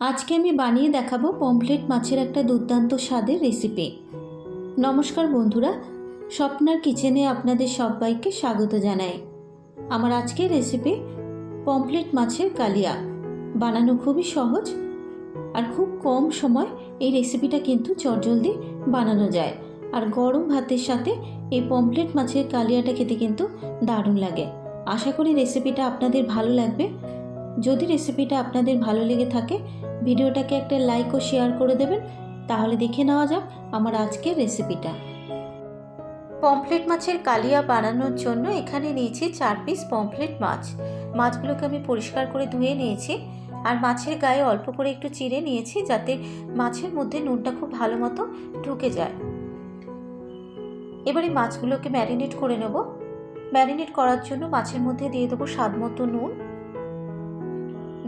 আজকে আমি বানিয়ে দেখাবো পমফ্লেট মাছের একটা দুর্দান্ত স্বাদের রেসিপি নমস্কার বন্ধুরা, স্বপ্নার কিচেনে আপনাদের সবাইকে স্বাগত জানাই। আমার আজকের রেসিপি পমফ্লেট মাছের কালিয়া। বানানো খুবই সহজ আর খুব কম সময় এই রেসিপিটা কিন্তু চটজলদি বানানো যায়। আর গরম ভাতের সাথে এই পমফ্লেট মাছের কালিয়াটা খেতে কিন্তু দারুণ লাগে। আশা করি রেসিপিটা আপনাদের ভালো লাগবে। যদি রেসিপিটা আপনাদের ভালো লেগে থাকে ভিডিওটাকে একটা লাইক ও শেয়ার করে দেবেন। তাহলে দেখে নেওয়া যাক আমার আজকের রেসিপিটা পমফ্লেট মাছের কালিয়া বানানোর জন্য এখানে নিয়েছি চার পিস পমফ্লেট মাছ। মাছগুলোকে আমি পরিষ্কার করে ধুয়ে নিয়েছি। আর মাছের গায়ে অল্প করে একটু চিড়ে নিয়েছি যাতে মাছের মধ্যে নুনটা খুব ভালো মতো ঢুকে যায়। এবারে মাছগুলোকে ম্যারিনেট করে নেব। ম্যারিনেট করার জন্য মাছের মধ্যে দিয়ে দেবো স্বাদ মতো নুন।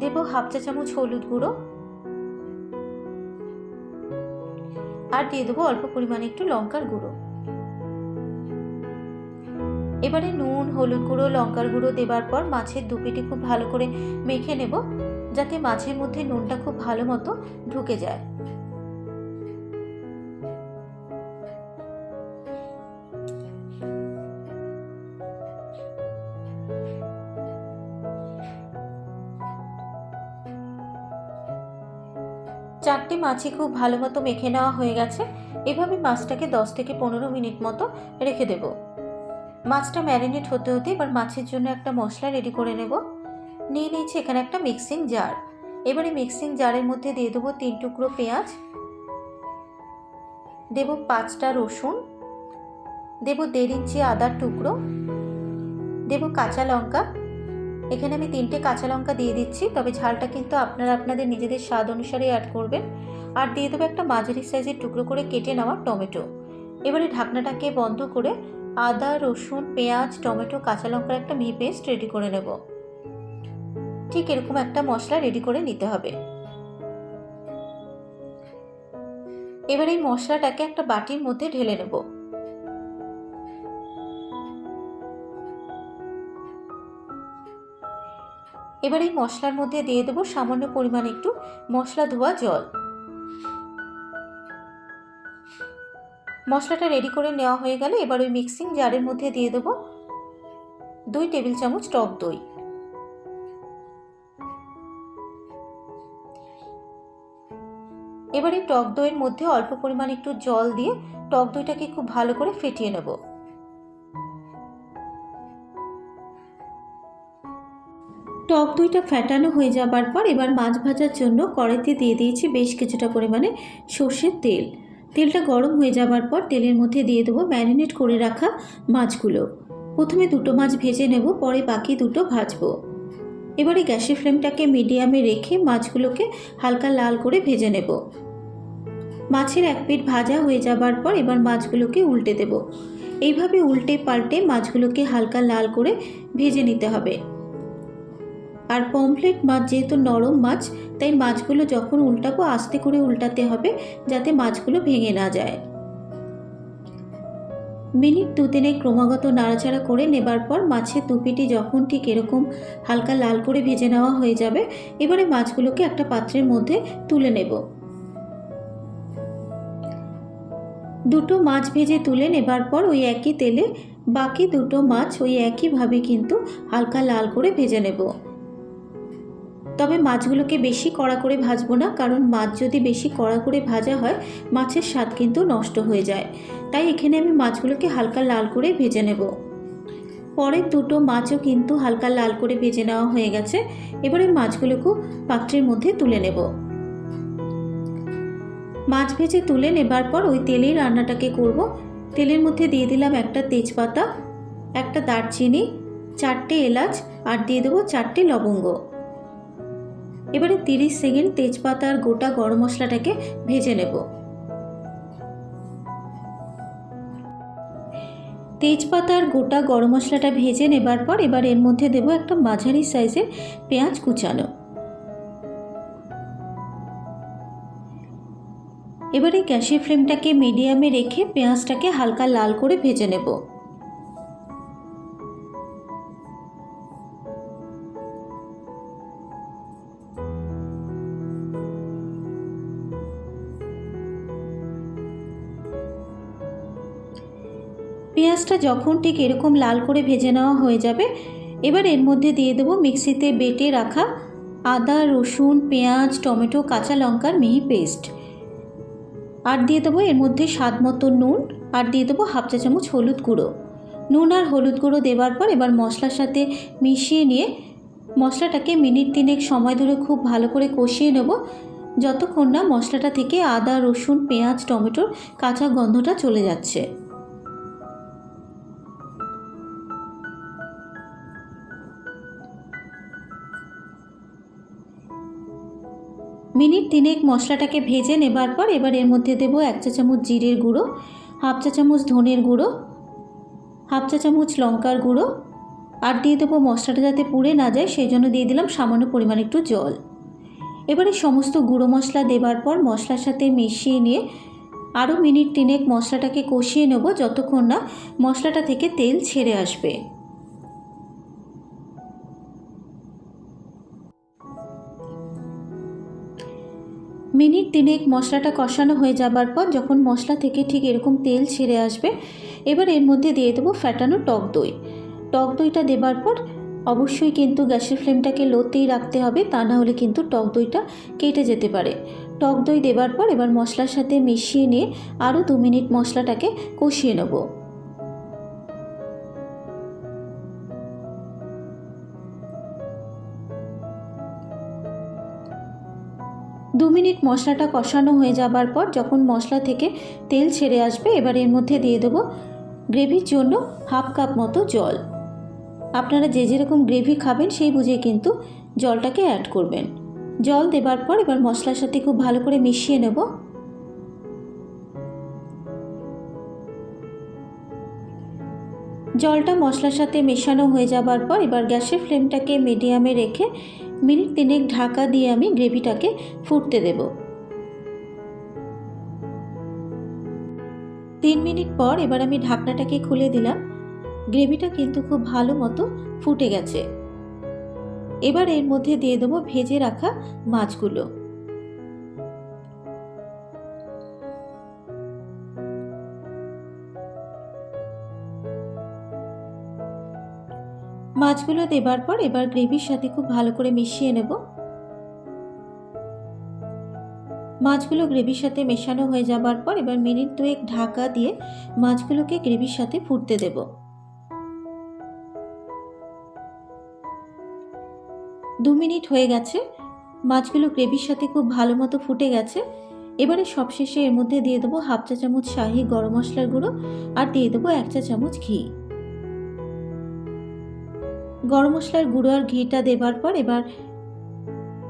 দেবো হাফ চা চামচ হলুদ গুঁড়ো। আর দিয়ে দেবো অল্প পরিমাণে একটু লঙ্কার গুঁড়ো। এবারে নুন, হলুদ গুঁড়ো, লঙ্কার গুঁড়ো দেবার পর মাছের দুপিটি খুব ভালো করে মেখে নেব, যাতে মাছের মধ্যে নুনটা খুব ভালো মতো ঢুকে যায়। চারটে মাছই খুব ভালো মতো মেখে নেওয়া হয়ে গেছে। এভাবে মাছটাকে দশ থেকে পনেরো মিনিট মতো রেখে দেব। মাছটা ম্যারিনেট হতে হতে এবার মাছের জন্য একটা মশলা রেডি করে নেব। নিয়ে নিয়েছি এখানে একটা মিক্সিং জার। এবারে মিক্সিং জারের মধ্যে দিয়ে দেবো তিন টুকরো পেঁয়াজ। দেব পাঁচটা রসুন। দেব দেড় ইঞ্চি আদার টুকরো। দেব কাঁচা লঙ্কা। এখানে আমি তিনটে কাঁচা লঙ্কা দিয়ে দিচ্ছি, তবে ঝালটা কিন্তু আপনারা আপনাদের নিজেদের স্বাদ অনুসারে অ্যাড করবেন। আর দিয়ে দেবো একটা মাঝারি সাইজের টুকরো করে কেটে নেওয়া টমেটো। এবারে ঢাকনাটাকে বন্ধ করে আদা, রসুন, পেঁয়াজ, টমেটো, কাঁচা লঙ্কার একটা মিহি পেস্ট রেডি করে নেব। ঠিক এরকম একটা মশলা রেডি করে নিতে হবে। এবার এই মশলাটাকে একটা বাটির মধ্যে ঢেলে নেব। এবার এই মশলার মধ্যে দিয়ে দেবো সামান্য পরিমাণ একটু মশলা ধোয়া জল। মশলাটা রেডি করে নেওয়া হয়ে গেলে এবার ওই মিক্সিং জারের মধ্যে দিয়ে দেবো দুই টেবিল চামচ টক দই। এবার এই টক দইয়ের মধ্যে অল্প পরিমাণ একটু জল দিয়ে টক দইটাকে খুব ভালো করে ফেটিয়ে নেব। টক দইটা ফ্যাটানো হয়ে যাবার পর এবার মাছ ভাজার জন্য কড়াইতে দিয়ে দিয়েছি বেশ কিছুটা পরিমাণে সর্ষের তেল। তেলটা গরম হয়ে যাবার পর তেলের মধ্যে দিয়ে দেবো ম্যারিনেট করে রাখা মাছগুলো। প্রথমে দুটো মাছ ভেজে নেব, পরে বাকি দুটো ভাজবো। এবারে গ্যাসের ফ্লেমটাকে মিডিয়ামে রেখে মাছগুলোকে হালকা লাল করে ভেজে নেব। মাছের এক পিঠ ভাজা হয়ে যাবার পর এবার মাছগুলোকে উল্টে দেব। এইভাবে উল্টে পাল্টে মাছগুলোকে হালকা লাল করে ভেজে নিতে হবে। আর পমফ্লেট মাছ যেহেতু নরম মাছ, তাই মাছগুলো যখন উল্টাবো, আস্তে করে উল্টাতে হবে যাতে মাছগুলো ভেঙে না যায়। মিনিট দু দিনে ক্রমাগত নাড়াচাড়া করে নেবার পর মাছের দুপিটি যখন ঠিক এরকম হালকা লাল করে ভেজে নেওয়া হয়ে যাবে, এবারে মাছগুলোকে একটা পাত্রের মধ্যে তুলে নেব। দুটো মাছ ভেজে তুলে নেবার পর ওই একই তেলে বাকি দুটো মাছ ওই একইভাবে কিন্তু হালকা লাল করে ভেজে নেব। তবে মাছগুলোকে বেশি কড়া করে ভাজবো না, কারণ মাছ যদি বেশি কড়া করে ভাজা হয়, মাছের স্বাদ কিন্তু নষ্ট হয়ে যায়। তাই এখানে আমি মাছগুলোকে হালকা লাল করে ভেজে নেব। পরের দুটো মাছও কিন্তু হালকা লাল করে ভেজে নেওয়া হয়ে গেছে। এবারে মাছগুলোকেও পাত্রের মধ্যে তুলে নেব। মাছ ভেজে তুলে নেবার পর ওই তেলেই রান্নাটাকে করব। তেলের মধ্যে দিয়ে দিলাম একটা তেজপাতা, একটা দারচিনি, চারটে এলাচ, আর দিয়ে দেবো চারটে লবঙ্গ। এবারে তিরিশ সেকেন্ড তেজপাতা আর গোটা গরম মশলাটাকে ভেজে নেব। তেজপাতা আর গোটা গরম মশলাটা ভেজে নেবার পর এবার এর মধ্যে দেব একটা মাঝারি সাইজের পেঁয়াজ কুচানো। এবারে গ্যাসের ফ্লেমটাকে মিডিয়ামে রেখে পেঁয়াজটাকে হালকা লাল করে ভেজে নেব। পেঁয়াজটা যখন ঠিক এরকম লাল করে ভেজে নেওয়া হয়ে যাবে, এবার এর মধ্যে দিয়ে দেবো মিক্সিতে বেটে রাখা আদা, রসুন, পেঁয়াজ, টমেটো, কাঁচা লঙ্কার মিহি পেস্ট। আর দিয়ে দেবো এর মধ্যে স্বাদ মতো নুন, আর দিয়ে দেবো হাফ চা চামচ হলুদ গুঁড়ো। নুন আর হলুদ গুঁড়ো দেওয়ার পর এবার মশলার সাথে মিশিয়ে নিয়ে মশলাটাকে মিনিট তিনেক সময় ধরে খুব ভালো করে কষিয়ে নেব, যতক্ষণ না মশলাটা থেকে আদা, রসুন, পেঁয়াজ, টমেটোর কাঁচা গন্ধটা চলে যাচ্ছে। মিনিট তিনেক মশলাটাকে ভেজে নেবার পর এবার এর মধ্যে দেবো এক চা চামচ জিরের গুঁড়ো, হাফ চা চামচ ধনের গুঁড়ো, হাফ চা চামচ লঙ্কার গুঁড়ো আর দিয়ে দেবো মশলাটা যাতে পুড়ে না যায় সেই জন্য দিয়ে দিলাম সামান্য পরিমাণ একটু জল। এবারে সমস্ত গুঁড়ো মশলা দেবার পর মশলার সাথে মিশিয়ে নিয়ে আরও মিনিট তিনেক মশলাটাকে কষিয়ে নেব যতক্ষণ না মশলাটা থেকে তেল ছেড়ে আসবে। মিনিট তিনেক মশলাটা কষানো হয়ে যাবার পর যখন মশলা থেকে ঠিক এরকম তেল ছেড়ে আসবে, এবার এর মধ্যে দিয়ে দেবো ফ্যাটানো টক দই। টক দইটা দেবার পর অবশ্যই কিন্তু গ্যাসের ফ্লেমটাকে লোতেই রাখতে হবে, তা না হলে কিন্তু টক দইটা কেটে যেতে পারে। টক দই দেবার পর এবার মশলার সাথে মিশিয়ে নিয়ে আরও দু মিনিট মশলাটাকে কষিয়ে নেব। দু মিনিট মশলাটা কষানো হয়ে যাবার পর যখন মশলা থেকে তেল ছেড়ে আসবে, এবার এর মধ্যে দিয়ে দেবো গ্রেভির জন্য হাফ কাপ মতো জল। আপনারা যে যেরকম গ্রেভি খাবেন, সেই বুঝে কিন্তু জলটাকে অ্যাড করবেন। জল দেবার পর এবার মশলার সাথে খুব ভালো করে মিশিয়ে নেব। জলটা মশলার সাথে মেশানো হয়ে যাবার পর এবার গ্যাসের ফ্লেমটাকে মিডিয়ামে রেখে মিনিট তিনেক ঢাকা দিয়ে আমি গ্রেভিটাকে ফুটতে দেব। তিন মিনিট পর এবার আমি ঢাকনাটাকে খুলে দিলাম। গ্রেভিটা কিন্তু খুব ভালো মতো ফুটে গেছে। এবার এর মধ্যে দিয়ে দেবো ভেজে রাখা মাছগুলো। মাছগুলো দেবার পর এবার গ্রেভির সাথে খুব ভালো করে মিশিয়ে নেব। মাছগুলো গ্রেভির সাথে মেশানো হয়ে যাবার পর এবার মিনিট দুয়েক ঢাকা দিয়ে মাছগুলোকে গ্রেভির সাথে ফুটতে দেব। দু মিনিট হয়ে গেছে। মাছগুলো গ্রেভির সাথে খুব ভালো মতো ফুটে গেছে। এবারে সবশেষে এর মধ্যে দিয়ে দেবো হাফ চা চামচ শাহি গরম মশলার গুঁড়ো আর দিয়ে দেবো এক চা চামচ ঘি। গরম মশলার গুঁড়ো আর ঘিটা দেবার পর এবার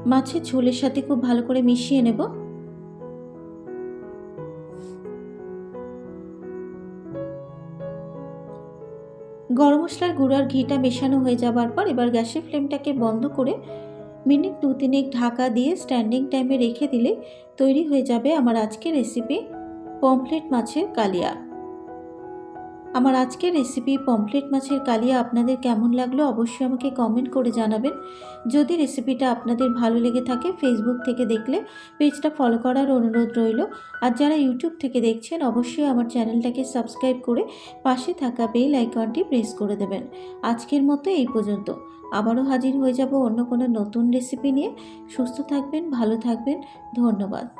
মাছের ঝোলের সাথে খুব ভালো করে মিশিয়ে নেব। গরম মশলার গুঁড়ো আর ঘিটা মেশানো হয়ে যাবার পর এবার গ্যাসের ফ্লেমটাকে বন্ধ করে মিনিট দু তিনেক ঢাকা দিয়ে স্ট্যান্ডিং টাইমে রেখে দিলে তৈরি হয়ে যাবে আমার আজকের রেসিপি পমফ্লেট মাছের কালিয়া। আমার আজকের রেসিপি পমফ্লেট মাছের কালিয়া আপনাদের কেমন লাগল অবশ্যই আমাকে কমেন্ট করে জানাবেন। যদি রেসিপিটা আপনাদের ভালো লেগে থাকে ফেসবুক থেকে দেখলে পেজটা ফলো করার অনুরোধ রইল। আর যারা ইউটিউব থেকে দেখছেন, অবশ্যই আমার চ্যানেলটাকে সাবস্ক্রাইব করে পাশে থাকা বেল আইকনটি প্রেস করে দেবেন। আজকের মতো এই পর্যন্ত। আবারও হাজির হয়ে যাব অন্য কোনো নতুন রেসিপি নিয়ে। সুস্থ থাকবেন, ভালো থাকবেন। ধন্যবাদ।